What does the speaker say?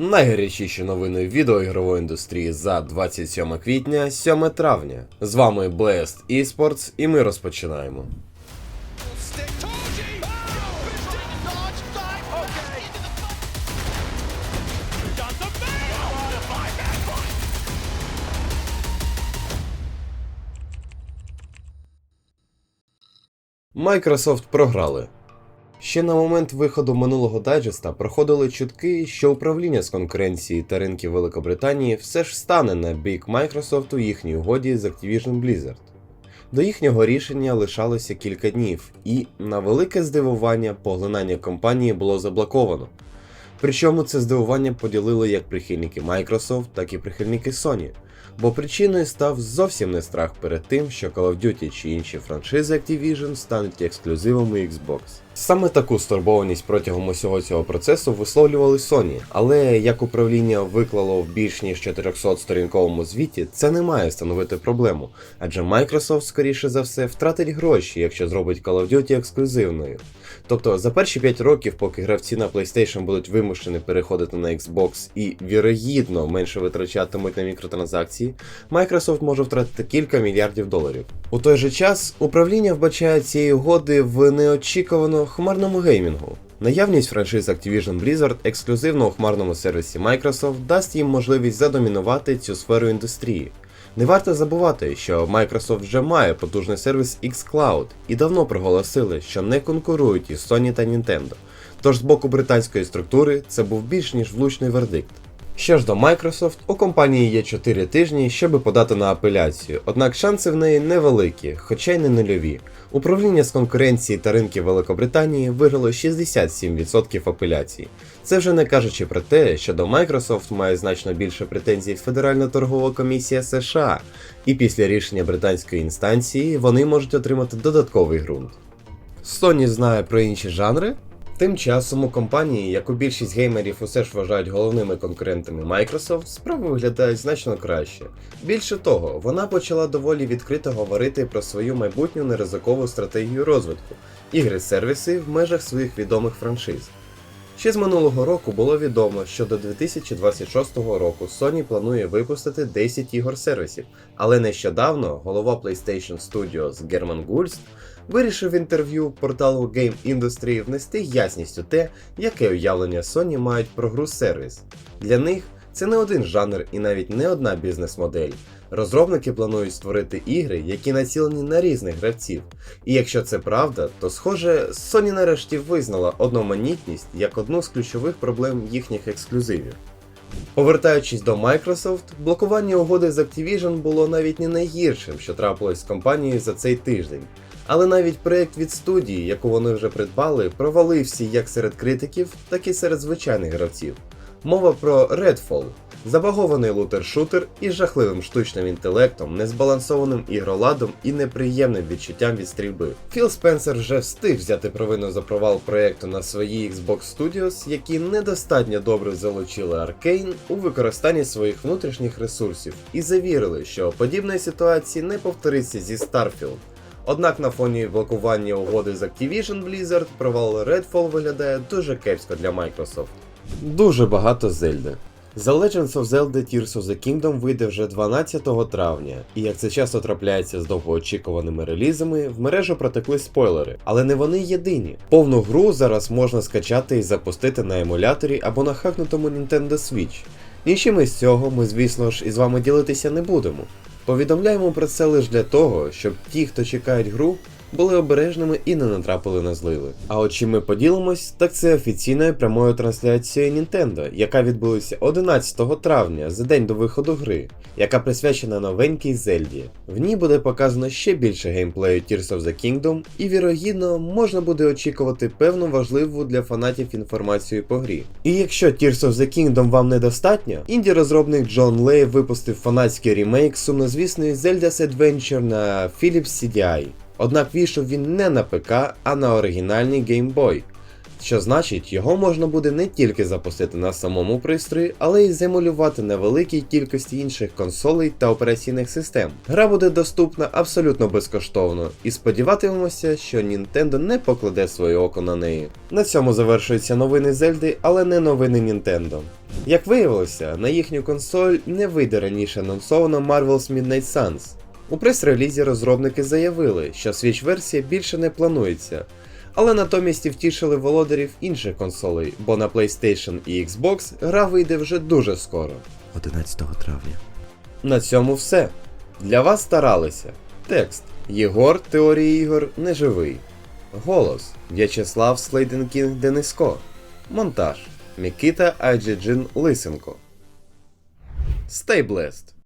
Найгарячіші новини відеоігрової індустрії за 27 квітня, 7 травня. З вами Blast Esports і ми розпочинаємо. Microsoft програли. Ще на момент виходу минулого дайджеста проходили чутки, що управління з конкуренції та ринків Великобританії все ж стане на бік Microsoft у їхній угоді з Activision Blizzard. До їхнього рішення лишалося кілька днів, і, на велике здивування, поглинання компанії було заблоковано. Причому це здивування поділили як прихильники Microsoft, так і прихильники Sony. Бо причиною став зовсім не страх перед тим, що Call of Duty чи інші франшизи Activision стануть ексклюзивами Xbox. Саме таку стурбованість протягом усього цього процесу висловлювали Sony, але як управління виклало в більш ніж 400 сторінковому звіті, це не має становити проблему, адже Microsoft, скоріше за все, втратить гроші, якщо зробить Call of Duty ексклюзивною. Тобто за перші 5 років, поки гравці на PlayStation будуть вимушені переходити на Xbox і вірогідно менше витрачатимуть на мікротранзакції, Microsoft може втратити кілька мільярдів доларів. У той же час управління вбачає цієї угоди в неочікувано хмарному геймінгу. Наявність франшиз Activision Blizzard ексклюзивно у хмарному сервісі Microsoft дасть їм можливість задомінувати цю сферу індустрії. Не варто забувати, що Microsoft вже має потужний сервіс xCloud і давно проголосили, що не конкурують із Sony та Nintendo. Тож з боку британської структури це був більш ніж влучний вердикт. Що ж до Microsoft, у компанії є 4 тижні, щоб подати на апеляцію, однак шанси в неї невеликі, хоча й не нульові. Управління з конкуренції та ринків Великобританії виграло 67% апеляцій. Це вже не кажучи про те, що до Microsoft має значно більше претензій Федеральна торгова комісія США, і після рішення британської інстанції вони можуть отримати додатковий ґрунт. Sony знає про інші жанри. Тим часом у компанії, яку більшість геймерів усе ж вважають головними конкурентами Microsoft, справи виглядають значно краще. Більше того, вона почала доволі відкрито говорити про свою майбутню неризикову стратегію розвитку ігри-сервіси в межах своїх відомих франшиз. Ще з минулого року було відомо, що до 2026 року Sony планує випустити 10 ігор-сервісів, але нещодавно голова PlayStation Studios Герман Гульст вирішив в інтерв'ю порталу Game Industry внести ясність у те, яке уявлення Sony мають про гру-сервіс. Для них це не один жанр і навіть не одна бізнес-модель. Розробники планують створити ігри, які націлені на різних гравців. І якщо це правда, то схоже, Sony нарешті визнала одноманітність як одну з ключових проблем їхніх ексклюзивів. Повертаючись до Microsoft, блокування угоди з Activision було навіть не найгіршим, що трапилось з компанією за цей тиждень. Але навіть проєкт від студії, яку вони вже придбали, провалився як серед критиків, так і серед звичайних гравців. Мова про Redfall, забагований лутер-шутер із жахливим штучним інтелектом, незбалансованим ігроладом і неприємним відчуттям від стрільби. Філ Спенсер вже встиг взяти провину за провал проєкту на своїй Xbox Studios, які недостатньо добре залучили Arkane у використанні своїх внутрішніх ресурсів, і завірили, що подібної ситуації не повториться зі Starfield. Однак на фоні блокування угоди з Activision Blizzard провал Redfall виглядає дуже кепсько для Microsoft. Дуже багато Зельди. The Legends of Zelda Tears of the Kingdom вийде вже 12 травня, і як це часто трапляється з довгоочікуваними релізами, в мережу протекли спойлери, але не вони єдині. Повну гру зараз можна скачати і запустити на емуляторі або на хакнутому Nintendo Switch. Нічим із цього ми, звісно ж, із вами ділитися не будемо. Повідомляємо про це лише для того, щоб ті, хто чекають гру, були обережними і не натрапили на зливи. А от чим ми поділимось, так це офіційною прямою трансляцією Nintendo, яка відбулася 11 травня за день до виходу гри, яка присвячена новенькій Зельді. В ній буде показано ще більше геймплею Tears of the Kingdom, і вірогідно можна буде очікувати певну важливу для фанатів інформацію по грі. І якщо Tears of the Kingdom вам недостатньо, інді-розробник Джон Лей випустив фанатський ремейк сумнозвісної Zelda's Adventure на Philips CDI. Однак вийшов він не на ПК, а на оригінальний Game Boy. Що значить, його можна буде не тільки запустити на самому пристрої, але й земулювати на великій кількості інших консолей та операційних систем. Гра буде доступна абсолютно безкоштовно, і сподіватимемося, що Nintendo не покладе своє око на неї. На цьому завершуються новини Зельди, але не новини Nintendo. Як виявилося, на їхню консоль не вийде раніше анонсовано Marvel's Midnight Suns. У прес-релізі розробники заявили, що Switch-версія більше не планується, але натомість і втішили володарів інших консолей, бо на PlayStation і Xbox гра вийде вже дуже скоро. 11 травня. На цьому все. Для вас старалися. Текст Єгор Теорії ігор неживий. Голос В'ячеслав Слейденкінг Дениско. Монтаж Микита Айджеджин Лисенко. Stay blessed!